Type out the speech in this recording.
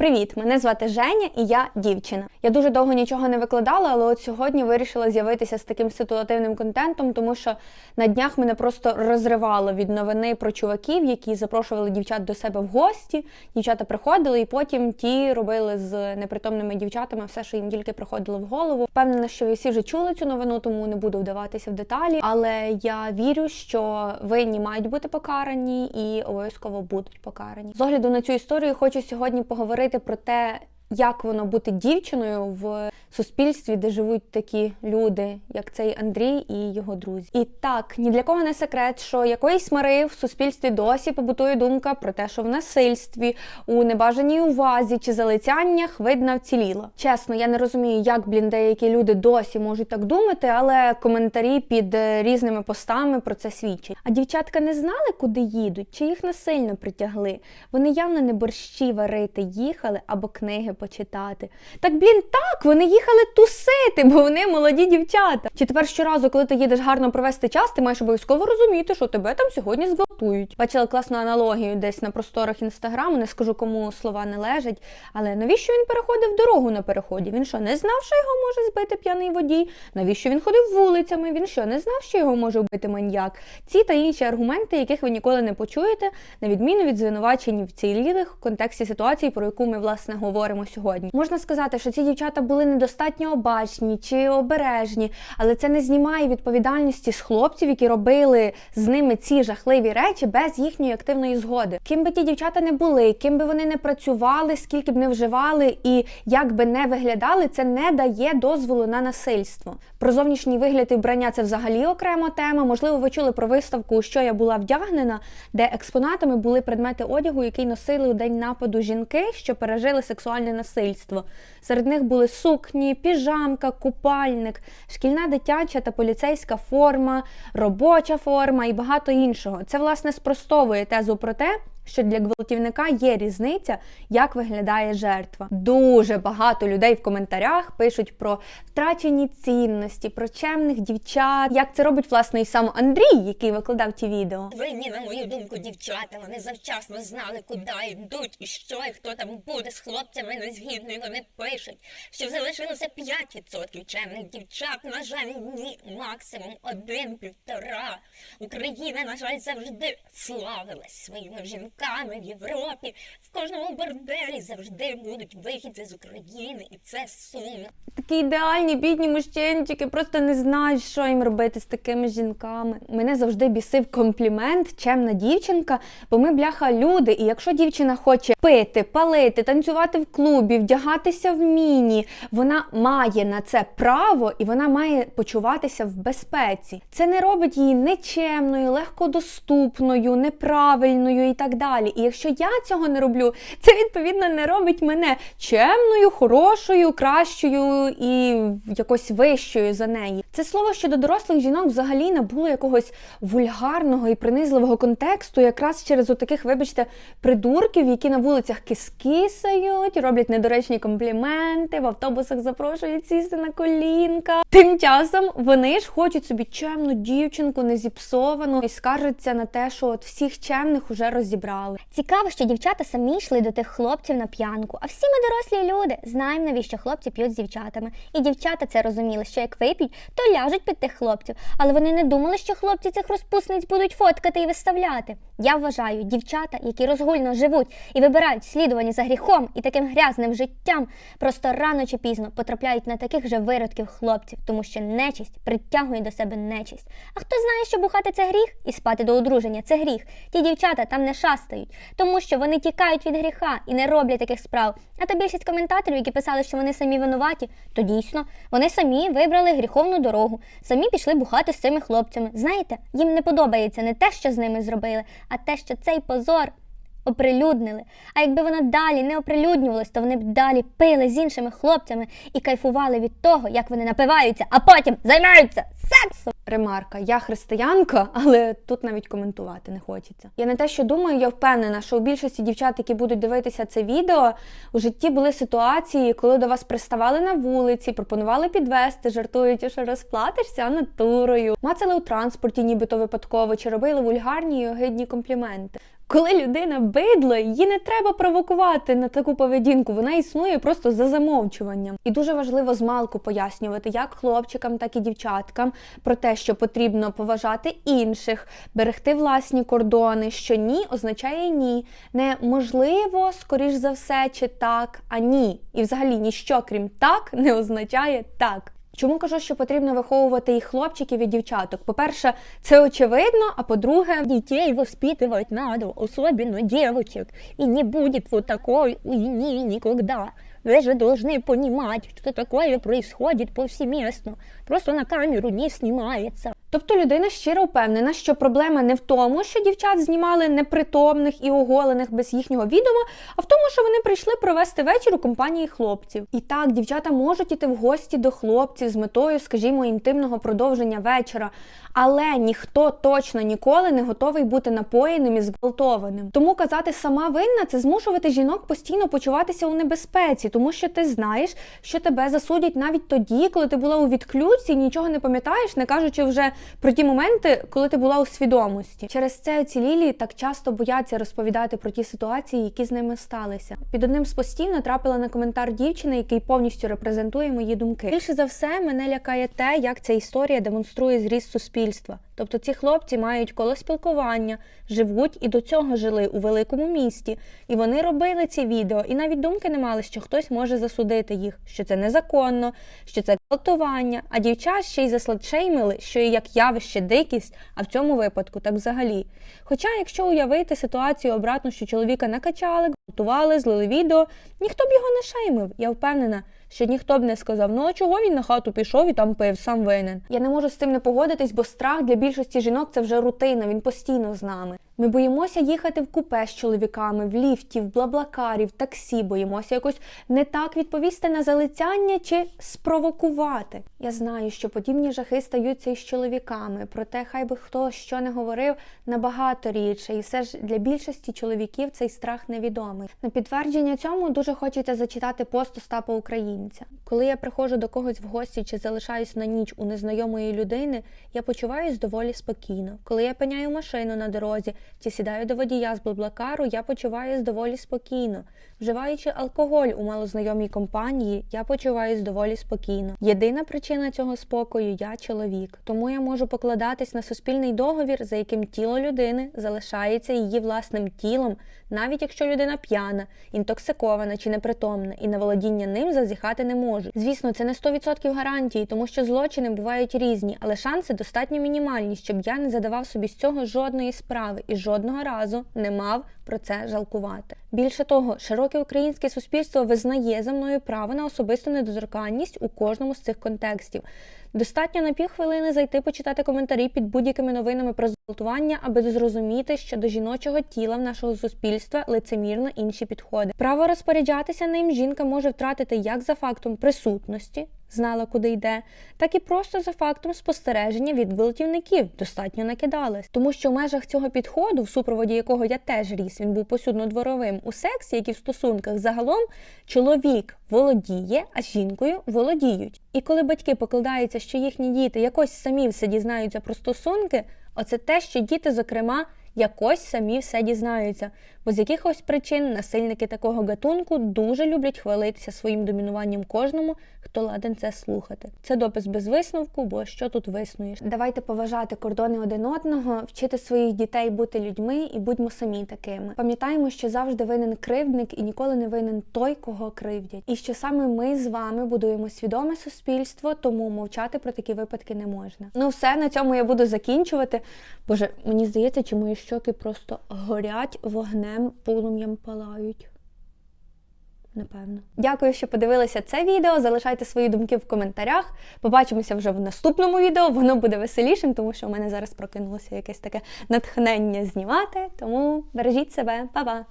Привіт! Мене звати Женя і я дівчина. Я дуже довго нічого не викладала, але от сьогодні вирішила з'явитися з таким ситуативним контентом, тому що на днях мене просто розривало від новини про чуваків, які запрошували дівчат до себе в гості. Дівчата приходили, і потім ті робили з непритомними дівчатами все, що їм тільки приходило в голову. Впевнена, що ви всі вже чули цю новину, тому не буду вдаватися в деталі. Але я вірю, що винні мають бути покарані і обов'язково будуть покарані. З огляду на цю історію хочу сьогодні поговорити про те, як воно бути дівчиною в суспільстві, де живуть такі люди, як цей Андрій і його друзі. І так, ні для кого не секрет, що якоїсь мари в суспільстві досі побутує думка про те, що в насильстві, у небажаній увазі чи залицяннях видна вціліла. Чесно, я не розумію, як блін деякі люди досі можуть так думати, але коментарі під е, різними постами про це свідчать. А дівчатка не знали, куди їдуть, чи їх насильно притягли. Вони явно не борщі варити їхали або книги почитати. Так, блін, так, вони їхали тусити, бо вони молоді дівчата. Чи тепер щоразу, коли ти їдеш гарно провести час, ти маєш обов'язково розуміти, що тебе там сьогодні зґвалтують. Бачила класну аналогію десь на просторах інстаграму, не скажу кому слова не лежать. Але навіщо він переходив дорогу на переході? Він що не знав, що його може збити п'яний водій? Навіщо він ходив вулицями? Він що не знав, що його може вбити маньяк? Ці та інші аргументи, яких ви ніколи не почуєте, на відміну від звинувачень вцілілих в контексті ситуації, про яку ми власне говоримо сьогодні. Можна сказати, що ці дівчата були недостатньо обачні чи обережні, але це не знімає відповідальності з хлопців, які робили з ними ці жахливі речі без їхньої активної згоди. Ким би ті дівчата не були, ким би вони не працювали, скільки б не вживали і як би не виглядали, це не дає дозволу на насильство. Про зовнішній вигляд і вбрання це взагалі окрема тема. Можливо, ви чули про виставку, що я була вдягнена, де експонатами були предмети одягу, який носили у день нападу жінки, що пережили сексуальне насильство. Серед них були сукні, піжамка, купальник, шкільна дитяча та поліцейська форма, робоча форма і багато іншого. Це власне спростовує тезу про те, що для гвалтівника є різниця, як виглядає жертва. Дуже багато людей в коментарях пишуть про втрачені цінності, про чемних дівчат, як це робить власне і сам Андрій, який викладав ті відео. Винні, на мою думку, дівчата. Вони завчасно знали, куди йдуть і що, і хто там буде з хлопцями не згідно. І вони пишуть, що залишилося 5% чемних дівчат. На жаль, ні, максимум один-півтора. Україна, на жаль, завжди славилась своїми жінками в Європі. В кожному борделі завжди будуть вихідці з України, і це сумно. Такі ідеальні бідні мужчинчики, просто не знають, що їм робити з такими жінками. Мене завжди бісив комплімент, чемна дівчинка, бо ми бляха люди. І якщо дівчина хоче пити, палити, танцювати в клубі, вдягатися в міні, вона має на це право і вона має почуватися в безпеці. Це не робить її нечемною, легкодоступною, неправильною і так далі. І якщо я цього не роблю, це відповідно не робить мене чемною, хорошою, кращою і якось вищою за неї. Це слово щодо дорослих жінок взагалі набуло якогось вульгарного і принизливого контексту, якраз через отаких, вибачте, придурків, які на вулицях кискисають, роблять недоречні компліменти, в автобусах запрошують сісти на колінка. Тим часом вони ж хочуть собі чемну дівчинку, не зіпсовану, і скаржаться на те, що от всіх чемних уже розібрали. Цікаво, що дівчата самі йшли до тих хлопців на п'янку. А всі ми дорослі люди знаємо, навіщо хлопці п'ють з дівчатами. І дівчата це розуміли, що як вип'ють, то ляжуть під тих хлопців. Але вони не думали, що хлопці цих розпусниць будуть фоткати і виставляти. Я вважаю, дівчата, які розгульно живуть і вибирають слідування за гріхом і таким грязним життям, просто рано чи пізно потрапляють на таких же виродків хлопців, тому що нечисть притягує до себе нечисть. А хто знає, що бухати це гріх і спати до одруження це гріх. Ті дівчата там не шастають, тому що вони тікають від гріха і не роблять таких справ. А то більшість коментаторів, які писали, що вони самі винуваті, то дійсно вони самі вибрали гріховну дорогу, самі пішли бухати з цими хлопцями. Знаєте, їм не подобається не те, що з ними зробили, а те, що цей позор. Оприлюднили. А якби воно далі не оприлюднювалось, то вони б далі пили з іншими хлопцями і кайфували від того, як вони напиваються, а потім займаються сексом. Ремарка, я християнка, але тут навіть коментувати не хочеться. Я не те, що думаю, я впевнена, що у більшості дівчат, які будуть дивитися це відео, у житті були ситуації, коли до вас приставали на вулиці, пропонували підвести, жартуючи, що розплатишся натурою, мацали у транспорті, нібито випадково, чи робили вульгарні і огидні компліменти. Коли людина бидло, її не треба провокувати на таку поведінку. Вона існує просто за замовчуванням. І дуже важливо змалку пояснювати як хлопчикам, так і дівчаткам про те, що потрібно поважати інших, берегти власні кордони. Що ні означає ні. Не можливо, скоріш за все, чи так, а ні. І взагалі ніщо, крім так, не означає так. Чому кажу, що потрібно виховувати і хлопчиків, і дівчаток? По-перше, це очевидно, а по-друге, Детей воспитывать надо, особенно девочек. И не будет вот такой уйни никогда. Вы же должны понимать, что такое происходит повсеместно. Просто на камеру не снимается. Тобто людина щиро впевнена, що проблема не в тому, що дівчат знімали непритомних і оголених без їхнього відома, а в тому, що вони прийшли провести вечір у компанії хлопців. І так, дівчата можуть іти в гості до хлопців з метою, скажімо, інтимного продовження вечора. Але ніхто точно ніколи не готовий бути напоєним і зґвалтованим. Тому казати сама винна це змушувати жінок постійно почуватися у небезпеці, тому що ти знаєш, що тебе засудять навіть тоді, коли ти була у відключці і нічого не пам'ятаєш, не кажучи вже про ті моменти, коли ти була у свідомості. Через це ці лілії так часто бояться розповідати про ті ситуації, які з ними сталися. Під одним з постів натрапила на коментар дівчини, який повністю репрезентує мої думки. Більше за все мене лякає те, як ця історія демонструє зріст суспільства. Тобто ці хлопці мають коло спілкування, живуть і до цього жили у великому місті. І вони робили ці відео, і навіть думки не мали, що хтось може засудити їх, що це незаконно, що це гвалтування. А дівчат ще й засладшеймили, що і як явище дикість, а в цьому випадку так взагалі. Хоча, якщо уявити ситуацію обратно, що чоловіка накачали, гвалтували, злили відео, ніхто б його не шеймив. Я впевнена, що ніхто б не сказав, ну а чого він на хату пішов і там пив, сам винен. Я не можу з цим не погодитись, бо страх для більшості жінок це вже рутина, він постійно з нами. Ми боїмося їхати в купе з чоловіками, в ліфті, в блаблакарі, в таксі, боїмося якось не так відповісти на залицяння чи спровокувати. Я знаю, що подібні жахи стаються із чоловіками, проте хай би хто що не говорив набагато рідше, і все ж для більшості чоловіків цей страх невідомий. На підтвердження цьому дуже хочеться зачитати пост Остапа Українця. Коли я приходжу до когось в гості чи залишаюсь на ніч у незнайомої людини, я почуваюсь доволі спокійно. Коли я пиняю машину на дорозі чи сідаю до водія з блаблакару, я почуваюсь доволі спокійно. Вживаючи алкоголь у малознайомій компанії, я почуваюсь доволі спокійно. Єдина причина цього спокою я чоловік, тому я можу покладатись на суспільний договір, за яким тіло людини залишається її власним тілом, навіть якщо людина п'яна, інтоксикована чи непритомна, і на володіння ним зазіхати не можуть. Звісно, це не 100% гарантії, тому що злочини бувають різні, але шанси достатньо мінімальні, щоб я не задавав собі з цього жодної справи і жодного разу не мав про це жалкувати. Більше того, широке українське суспільство визнає за мною право на особисту недоторканність у кожному з цих контекстів. Достатньо на півхвилини зайти почитати коментарі під будь-якими новинами про зґвалтування, аби зрозуміти, що до жіночого тіла в нашого суспільства лицемірно інші підходи. Право розпоряджатися ним жінка може втратити як за фактом присутності, знала, куди йде, так і просто за фактом спостереження від гвалтівників достатньо накидались. Тому що в межах цього підходу, в супроводі якого я теж ріс, він був посудно дворовим у сексі, як і в стосунках загалом, чоловік володіє, а жінкою володіють. І коли батьки покладаються, що їхні діти якось самі все дізнаються про стосунки, оце те, що діти, зокрема, якось самі все дізнаються. Бо з якихось причин насильники такого гатунку дуже люблять хвалитися своїм домінуванням кожному, хто ладен це слухати. Це допис без висновку, бо що тут виснуєш? Давайте поважати кордони один одного, вчити своїх дітей бути людьми і будьмо самі такими. Пам'ятаємо, що завжди винен кривдник і ніколи не винен той, кого кривдять. І що саме ми з вами будуємо свідоме суспільство, тому мовчати про такі випадки не можна. Ну все на цьому я буду закінчувати. Боже, мені здається, чи мої щоки просто горять вогнем, полум'ям палають. Напевно. Дякую, що подивилися це відео. Залишайте свої думки в коментарях. Побачимося вже в наступному відео. Воно буде веселішим, тому що у мене зараз прокинулося якесь таке натхнення знімати. Тому бережіть себе, Па-па!